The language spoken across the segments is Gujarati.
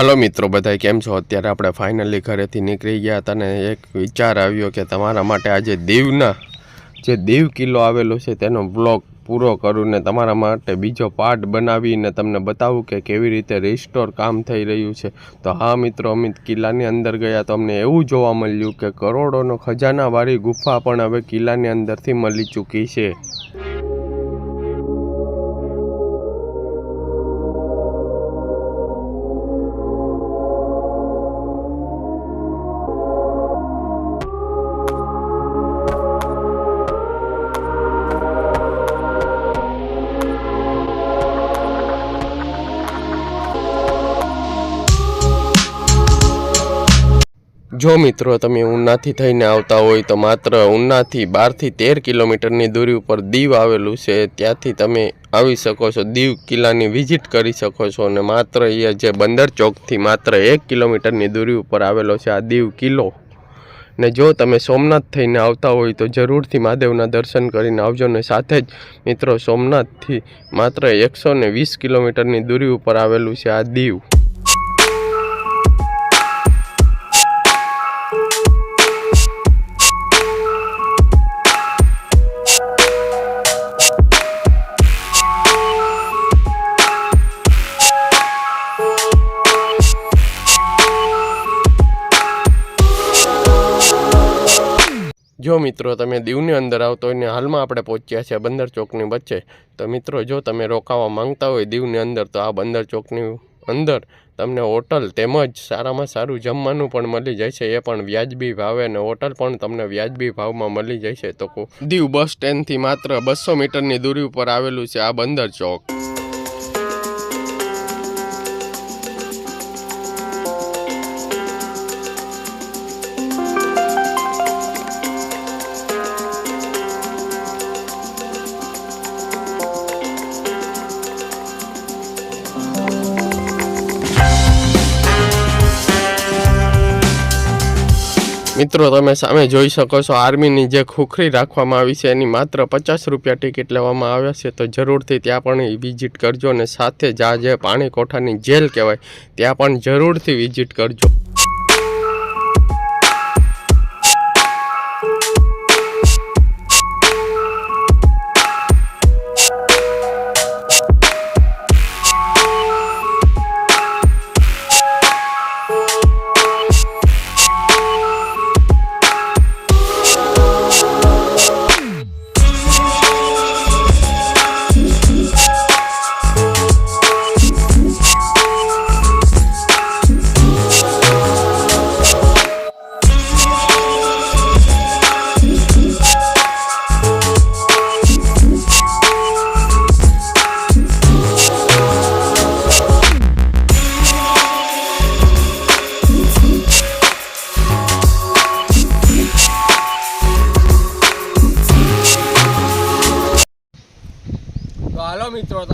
હાલો મિત્રો બધા કેમ છો? અત્યારે આપણે ફાઇનલી ઘરેથી નીકળી ગયા હતા ને એક વિચાર આવ્યો કે તમારા માટે આજે દીવના જે દીવ કિલ્લો આવેલો છે તેનો બ્લોગ પૂરો કરું ને તમારા માટે બીજો પાર્ટ બનાવીને તમને બતાવું કે કેવી રીતે રિસ્ટોર કામ થઈ રહ્યું છે. તો હા મિત્રો, અમિત કિલ્લાની અંદર ગયા તો અમને એવું જોવા મળ્યું કે કરોડોનો ખજાનાવાળી ગુફા પણ હવે કિલ્લાની અંદરથી મળી ચૂકી છે. જો મિત્રો તમે ઉનાથી થઈને આવતા હોય તો માત્ર ઉનાથી બારથી તેર કિલોમીટરની દૂરી ઉપર દીવ આવેલું છે. ત્યાંથી તમે આવી શકો છો, દીવ કિલ્લાની વિઝિટ કરી શકો છો અને માત્ર અહીંયા જે બંદર ચોકથી માત્ર એક કિલોમીટરની દૂરી ઉપર આવેલો છે આ દીવ કિલ્લો. ને જો તમે સોમનાથ થઈને આવતા હોય તો જરૂરથી મહાદેવના દર્શન કરીને આવજો ને સાથે જ મિત્રો સોમનાથથી માત્ર એકસો ને વીસ કિલોમીટરની દૂરી ઉપર આવેલું છે આ દીવ. જો મિત્રો તમે દીવની અંદર આવતો હોય ને હાલમાં આપણે પહોંચ્યા છે બંદર ચોકની વચ્ચે, તો મિત્રો જો તમે રોકાવા માંગતા હોય દીવની અંદર, તો આ બંદર ચોકની અંદર તમને હોટલ તેમજ સારામાં સારું જમવાનું પણ મળી જાય છે એ પણ વ્યાજબી ભાવે અને હોટલ પણ તમને વ્યાજબી ભાવમાં મળી જાય છે તો દીવ બસ સ્ટેન્ડથી માત્ર બસો મીટરની દૂરી ઉપર આવેલું છે આ બંદર ચોક. મિત્રો, તમે સામે જોઈ શકો છો, આર્મીની જે ખુખરી રાખવામાં આવી છે, એની માત્ર પચાસ રૂપિયા ટિકિટ લેવામાં આવે છે. તો જરૂરથી ત્યાં પણ વિઝિટ કરજો અને સાથે જ આ જે પાણી કોઠાની જેલ કહેવાય, ત્યાં પણ જરૂરથી વિઝિટ કરજો.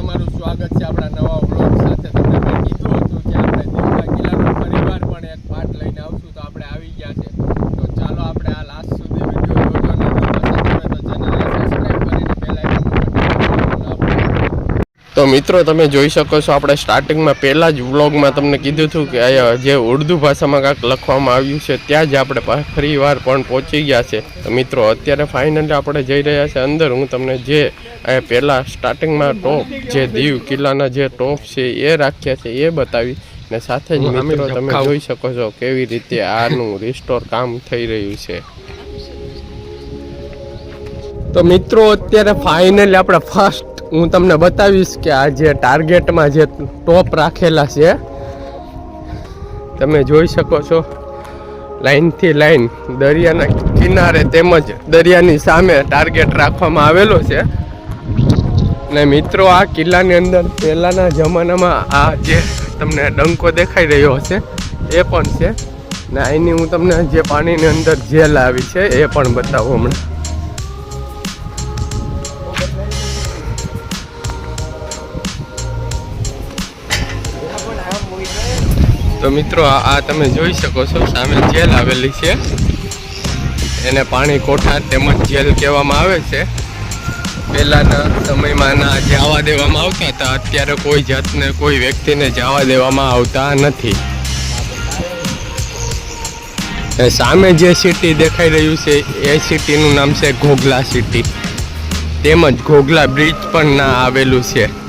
તમારું સ્વાગત છે આપણા નવા બ્લોગ સાથે. તમને કીધું હતું કે આપણે દીવના કિલ્લાનો પરિવાર પણ એક પાર્ટ લઈને આવશું તો આપણે આવી ગયા છે તો ચાલો આપણે આ લાસ્ટ સુધી વીડિયો જોજો અને જો પસંદ આવે તો ચેનલને સબસ્ક્રાઈબ કરીને બેલ આઇકન તો મિત્રો તમે જોઈ શકો છો આપણે સ્ટાર્ટિંગમાં પહેલાં જ વ્લોગમાં તમને કીધું હતું કે જે ઉર્દુ ભાષામાં કાંક લખવામાં આવ્યું છે ત્યાં જ આપણે ફરી વાર પણ પહોંચી ગયા છે. તો મિત્રો અત્યારે ફાઇનલી આપણે જઈ રહ્યા છે અંદર. હું તમને જે પહેલાં સ્ટાર્ટિંગમાં ટોપ જે દીવ કિલ્લાના જે ટોપ છે એ રાખ્યા છે એ બતાવી ને સાથે જ મિત્રો તમે જોઈ શકો છો કેવી રીતે આનું રિસ્ટોર કામ થઈ રહ્યું છે. તો મિત્રો અત્યારે ફાઇનલી આપણે ફર્સ્ટ હું તમને બતાવીશ કે આ જે ટાર્ગેટમાં જે ટોપ રાખેલા છે, તમે જોઈ શકો છો, લાઈનથી લાઈન, દરિયાના કિનારે તેમજ દરિયાની સામે ટાર્ગેટ રાખવામાં આવેલો છે. ને મિત્રો, આ કિલ્લાની અંદર પહેલાંના જમાનામાં આ જે તમને ડંકો દેખાઈ રહ્યો હશે, એ પણ છે. ને અહીંની હું તમને જે પાણીની અંદર જેલ આવી છે, એ પણ બતાવું હમણાં. તો મિત્રો, આ તમે જોઈ શકો છો, સામે જેલ આવેલી છે. એને પાણી કોઠા તેમજ જેલ કહેવામાં આવે છે. પહેલાંના સમયમાં ના જવા દેવામાં આવતા હતા. અત્યારે કોઈ જાતને, કોઈ વ્યક્તિને જવા દેવામાં આવતા નથી. સામે જે સિટી દેખાઈ રહ્યું છે, એ સિટીનું નામ છે ઘોઘલા સિટી તેમજ ઘોઘલા બ્રિજ પણ ના આવેલું છે.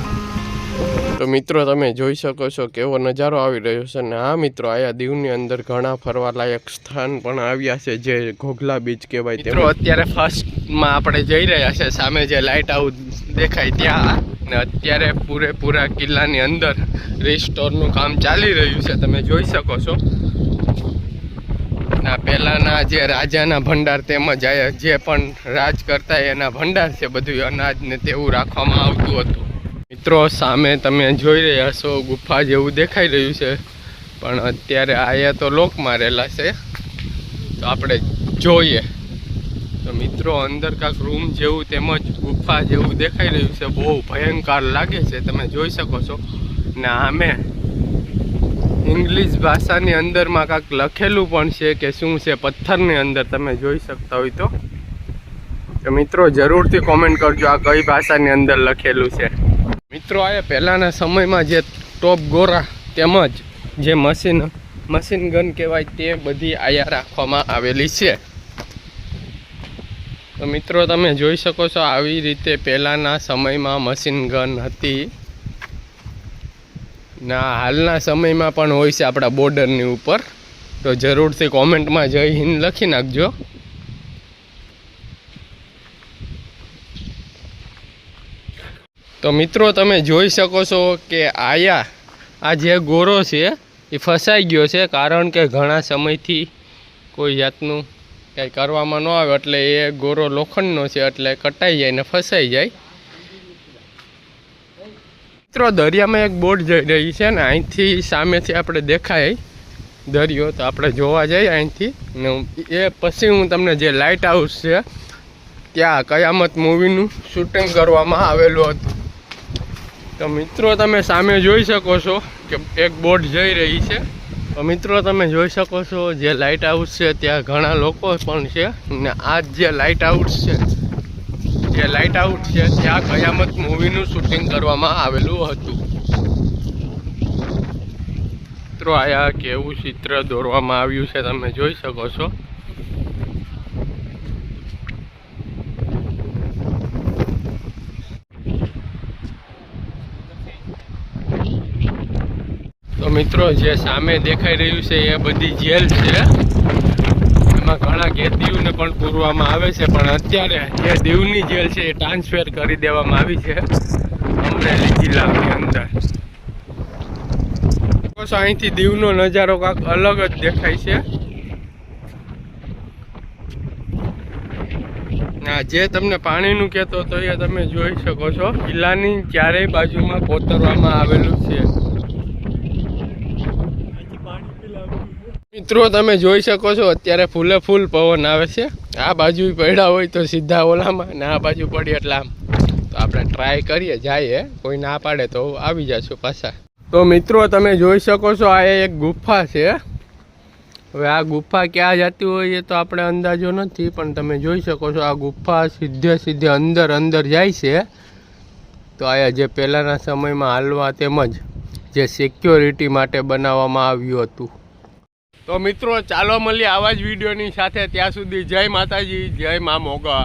તો મિત્રો તમે જોઈ શકો છો કેવો નજારો આવી રહ્યો છે અને આ મિત્રો આયા દીવની અંદર ઘણા ફરવાલાયક સ્થાન પણ આવ્યા છે જે ઘોઘલા બીચ કહેવાય મિત્રો અત્યારે ફર્સ્ટમાં આપણે જઈ રહ્યા છે. સામે જે લાઇટ હાઉસ દેખાય ત્યાં. ને અત્યારે પૂરેપૂરા કિલ્લાની અંદર રિસ્ટોરનું કામ ચાલી રહ્યું છે. તમે જોઈ શકો છો. ના પહેલાંના જે રાજાના ભંડાર તેમજ જે પણ રાજ કરતા એના ભંડાર છે બધું અનાજ ને તેવું રાખવામાં આવતું હતું. મિત્રો સામે તમે જોઈ રહ્યા છો ગુફા જેવું દેખાઈ રહ્યું છે. પણ અત્યારે આયા તો લોક મારેલા છે. તો આપણે જોઈએ. તો મિત્રો અંદર કાંક રૂમ જેવું તેમજ ગુફા જેવું દેખાઈ રહ્યું છે. બહુ ભયંકર લાગે છે. તમે જોઈ શકો છો. ને આમે ઇંગ્લિશ ભાષાની અંદરમાં કાંક લખેલું પણ છે કે શું છે પથ્થરની અંદર તમે જોઈ શકતા હોય તો. મિત્રો જરૂરથી કોમેન્ટ કરજો. આ કઈ ભાષાની અંદર લખેલું છે. મિત્રો આ પહેલાંના સમયમાં જે ટોપ ગોરા તેમજ જે મશીન મશીન ગન કહેવાય તે બધી આયા રાખવામાં આવેલી છે. તો મિત્રો, તમે જોઈ શકો છો આવી રીતે પહેલાંના સમયમાં મશીન ગન હતી. ના, હાલના સમયમાં પણ હોય છે આપણા બોર્ડરની ઉપર. તો જરૂરથી કોમેન્ટમાં જય હિન્દ લખી નાખજો. તો મિત્રો, તમે જોઈ શકો છો કે આયા, આ જે ગોરો છે, એ ફસાઈ ગયો છે, કારણ કે ઘણા સમયથી કોઈ જાતનું કંઈ કરવામાં ન આવે, એટલે એ ગોરો લોખંડનો છે, એટલે કટાઈ જાય ને ફસાઈ જાય. મિત્રો, દરિયામાં એક બોટ જઈ રહી છે ને, અહીંથી સામેથી આપણે દેખાય દરિયો, તો આપણે જોવા જઈએ અહીંથી. ને એ પછી હું તમને જે લાઇટ હાઉસ છે, ત્યાં કયામત મૂવીનું શૂટિંગ કરવામાં આવેલું હતું. તો મિત્રો, તમે સામે જોઈ શકો છો કે એક બોટ જઈ રહી છે. તો મિત્રો, તમે જોઈ શકો છો જે લાઇટ હાઉસ છે, ત્યાં ઘણા લોકો પણ છે ને આ જે લાઇટ હાઉસ છે, જે લાઇટ હાઉસ છે, ત્યાં કયામત મૂવીનું શૂટિંગ કરવામાં આવેલું હતું. મિત્રો આયા કેવું ચિત્ર દોરવામાં આવ્યું છે, તમે જોઈ શકો છો તો મિત્રો, જે સામે દેખાઈ રહ્યું છે, એ બધી જેલ છે. એમાં ઘણા કેદીઓને પણ પૂરવામાં આવે છે, પણ અત્યારે જે દીવની જેલ છે, એ ટ્રાન્સફર કરી દેવામાં આવી છે અમરેલી જિલ્લાની અંદર. અહીંથી દીવનો નજારો કાંક અલગ જ દેખાય છે? ના જે તમને પાણીનું કહેતો તો એ તમે જોઈ શકો છો. કિલ્લાની ચારેય બાજુમાં કોતરવામાં આવેલું છે. મિત્રો, તમે જોઈ શકો છો, અત્યારે ફૂલે ફૂલ પવન આવે છે. આ બાજુ પડ્યા હોય તો સીધા ઓલામાં ને આ બાજુ પડી એટલે આમ. તો આપણે ટ્રાય કરીએ, જઈએ. કોઈ ના પાડે તો આવી જશું પાછા. તો મિત્રો, તમે જોઈ શકો છો, આ એક ગુફા છે. હવે આ ગુફા ક્યાં જતી હોય એ તો આપણે અંદાજો નથી, પણ તમે જોઈ શકો છો, આ ગુફા સીધે સીધે અંદર અંદર જાય છે. તો આયા જે પહેલાંના સમયમાં હાલવા તેમજ જે સિક્યોરિટી માટે બનાવવામાં આવ્યું હતું. તો મિત્રો, ચાલો મળીએ આવા જ વિડીયોની સાથે. ત્યાં સુધી જય માતાજી, જય મા મોગા